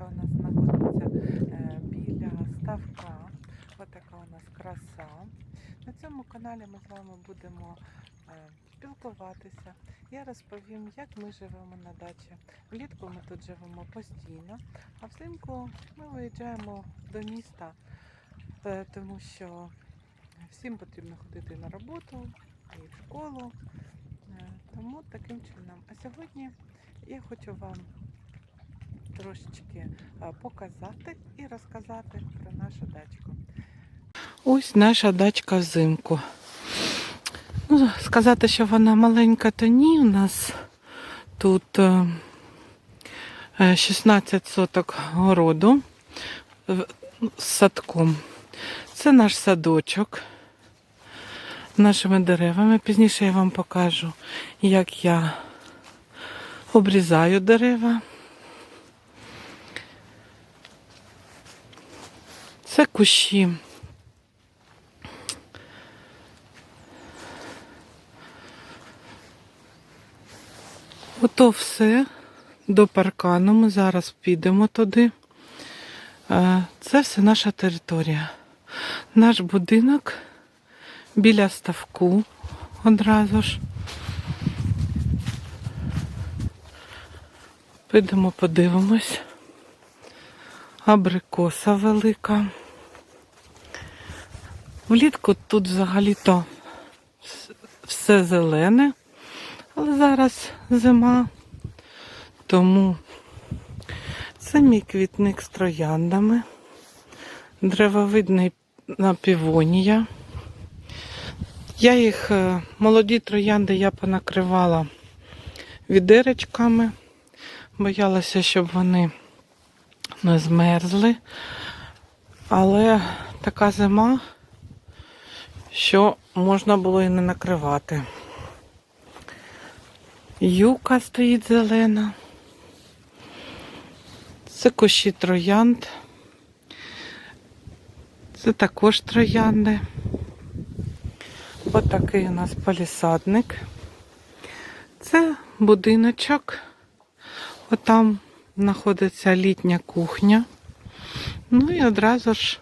яка у нас знаходиться е, біля ставка. Отака у нас краса. На цьому каналі ми з вами будемо е, спілкуватися. Я розповім, як ми живемо на дачі. Влітку ми тут живемо постійно, а взимку ми виїжджаємо до міста, е, тому що всім потрібно ходити на роботу і в школу. Тому таким чином. А сьогодні я хочу вам трошечки е, показати і розказати про нашу дачку. Ось наша дачка взимку. Ну, сказати, що вона маленька, то ні. У нас тут е, е, 16 соток городу з садком. Це наш садочок нашими деревами. Пізніше я вам покажу, як я обрізаю дерева. Це кущі. Ото все до паркану. Ми зараз підемо туди. Е, Це все наша територія. Наш будинок біля ставку одразу ж. Підемо подивимось. Абрикоса велика. Влітку тут взагалі-то все зелене, але зараз зима, тому це мій квітник з трояндами, древовидний напівонія. Я їх, е, молоді троянди я понакривала відеречками, боялася, щоб вони не змерзли. Але така зима, що можна було і не накривати. Юка стоїть зелена. Це кущі троянд. Це також троянди. Отакий у нас палісадник. Це будиночок. Отам знаходиться літня кухня. Ну і одразу ж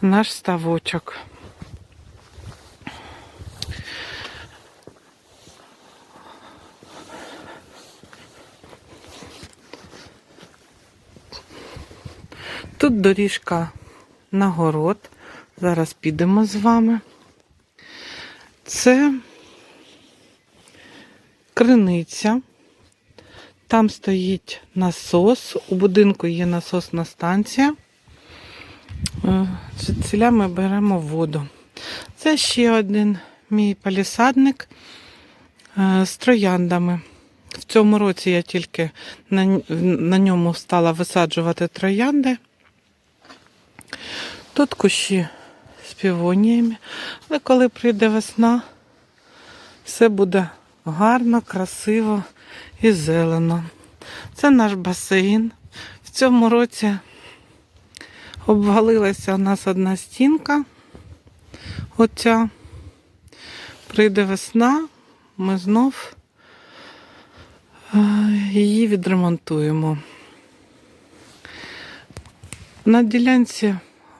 наш ставочок. Тут доріжка на город. Зараз підемо з вами. Це криниця. Там стоїть насос. У будинку є насосна станція. Е, Звідсіля ми беремо воду. Це ще один мій палісадник е, з трояндами. В цьому році я тільки на, на ньому стала висаджувати троянди. Тут кущі з півоніями. Але коли прийде весна, все буде гарно, красиво і зелено. Це наш басейн. В цьому році обвалилася у нас одна стінка. Оця. Прийде весна, ми знов е, її відремонтуємо. На ділянці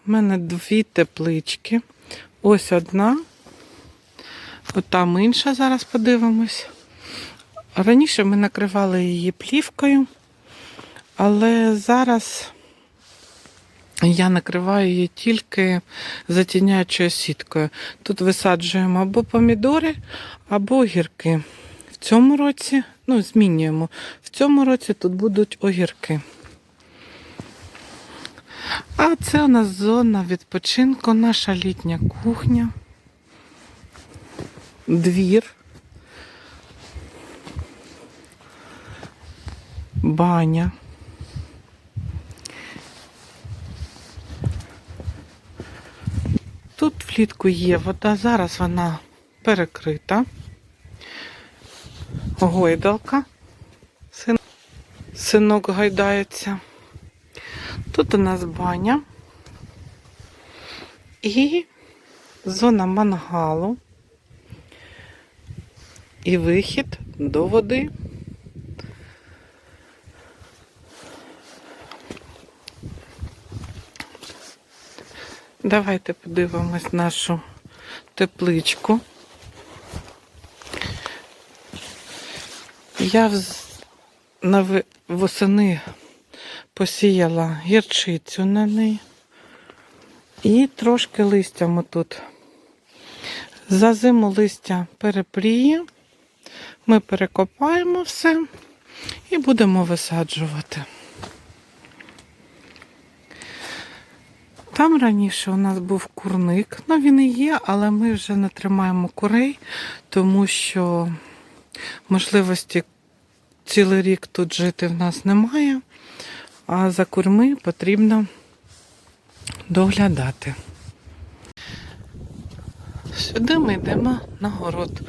в мене дві теплички. Ось одна. От там інша, зараз подивимось. Раніше ми накривали її плівкою, але зараз я накриваю її тільки затіняючою сіткою. Тут висаджуємо або помідори, або огірки. В цьому році, ну, змінюємо. В цьому році тут будуть огірки. А це у нас зона відпочинку, наша літня кухня, двір, баня. Тут влітку є вода, зараз вона перекрита. Гойдалка. Син- Синок гайдається. Тут у нас баня і зона мангалу і вихід до води. Давайте подивимось нашу тепличку. Я на восени посіяла гірчицю на неї. І трошки листя тут. За зиму листя перепріє. Ми перекопаємо все і будемо висаджувати. Там раніше у нас був курник. Ну, він і є, але ми вже не тримаємо курей, тому що можливості цілий рік тут жити в нас немає, а за курми потрібно доглядати. Сюди ми йдемо на город.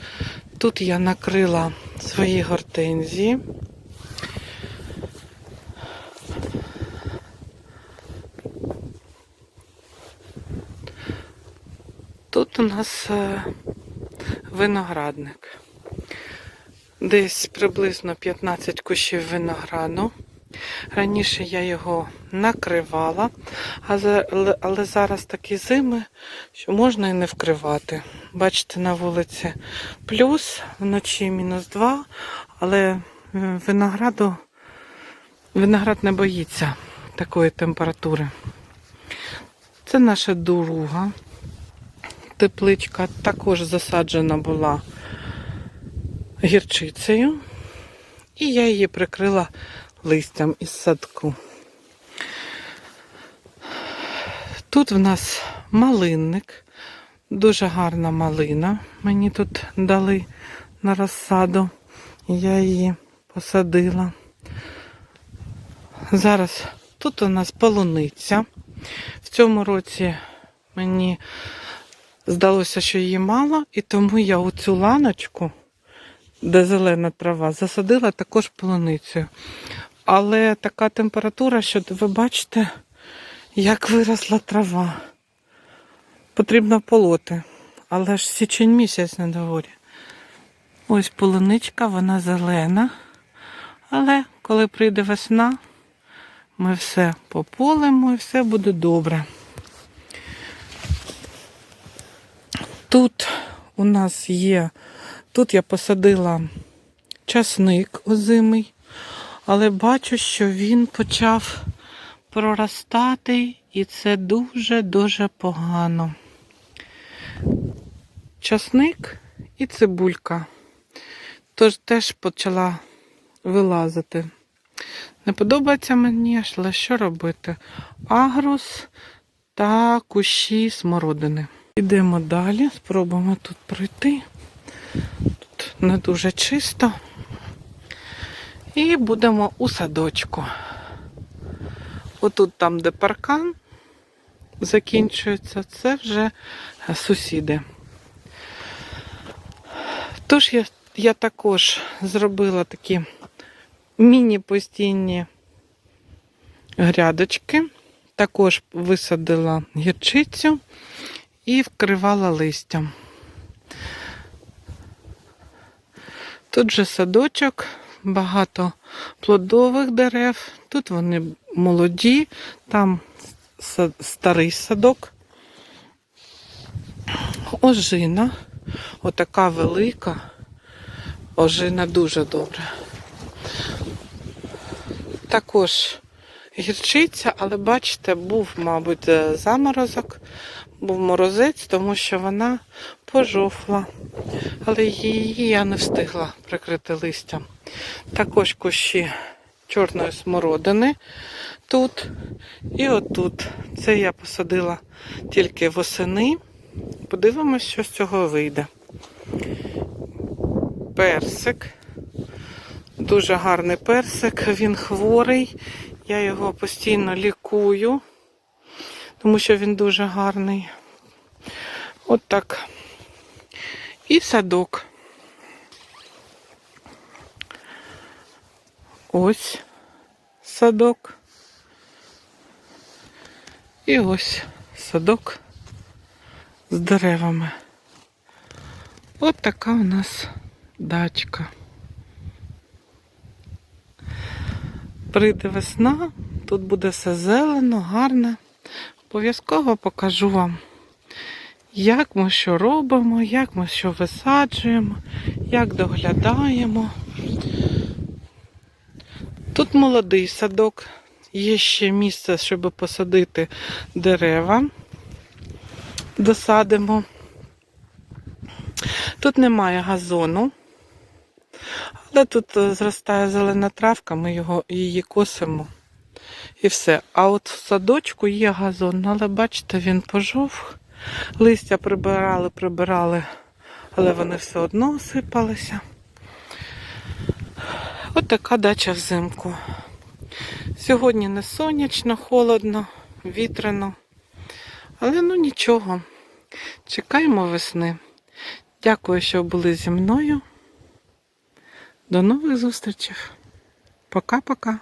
Тут я накрила свої гортензії. Тут у нас е, виноградник. Десь приблизно 15 кущів винограду. Раніше я його накривала, але- зараз такі зими, що можна і не вкривати. Бачите, на вулиці плюс, вночі мінус 2, але винограду, виноград не боїться такої температури. Це наша друга тепличка, також засаджена була гірчицею, і я її прикрила листям із садку. Тут в нас малинник, дуже гарна малина. Мені тут дали на розсаду. Я її посадила. Зараз тут у нас полуниця. В цьому році мені здалося, що її мало, і тому я у цю ланочку, де зелена трава, засадила також полуницею. Але така температура, що ви бачите, як виросла трава. Потрібно полоти. Але ж січень місяць на дворі. Ось полуничка, вона зелена. Але коли прийде весна, ми все пополимо і все буде добре. Тут у нас є, тут я посадила часник озимий, але бачу, що він почав проростати, і це дуже-дуже погано. Часник і цибулька. Тож теж почала вилазити. Не подобається мені, але що робити? Агрус та кущі смородини. Йдемо далі, спробуємо тут пройти. Тут не дуже чисто. І будемо у садочку. Отут там, де паркан закінчується, це вже сусіди. Тож я, я також зробила такі міні-постійні грядочки. Також висадила гірчицю і вкривала листям. Тут же садочок, багато плодових дерев. Тут вони молоді, там старий садок. Ожина, отака велика. Ожина дуже добре. Також гірчиця, але бачите, був, мабуть, заморозок, був морозець, тому що вона пожовкла. Але її я не встигла прикрити листям. Також кущі чорної смородини тут і отут. Це я посадила тільки восени. Подивимось, що з цього вийде. Персик. Дуже гарний персик, він хворий. Я його постійно лікую, тому що він дуже гарний. От так. І садок. Ось садок. І ось садок з деревами. От така у нас дачка. Прийде весна, тут буде все зелено, гарне. Обов'язково покажу вам, як ми що робимо, як ми що висаджуємо, як доглядаємо. Тут молодий садок, є ще місце, щоб посадити дерева. Досадимо. Тут немає газону, але тут е, зростає зелена травка, ми його, її косимо і все. А от в садочку є газон, але бачите, він пожовк. Листя прибирали, прибирали, але вони все одно осипалися. От така дача взимку. Сьогодні не сонячно, холодно, вітряно. Але ну нічого. Чекаємо весни. Дякую, що були зі мною. До нових зустрічей. Пока-пока.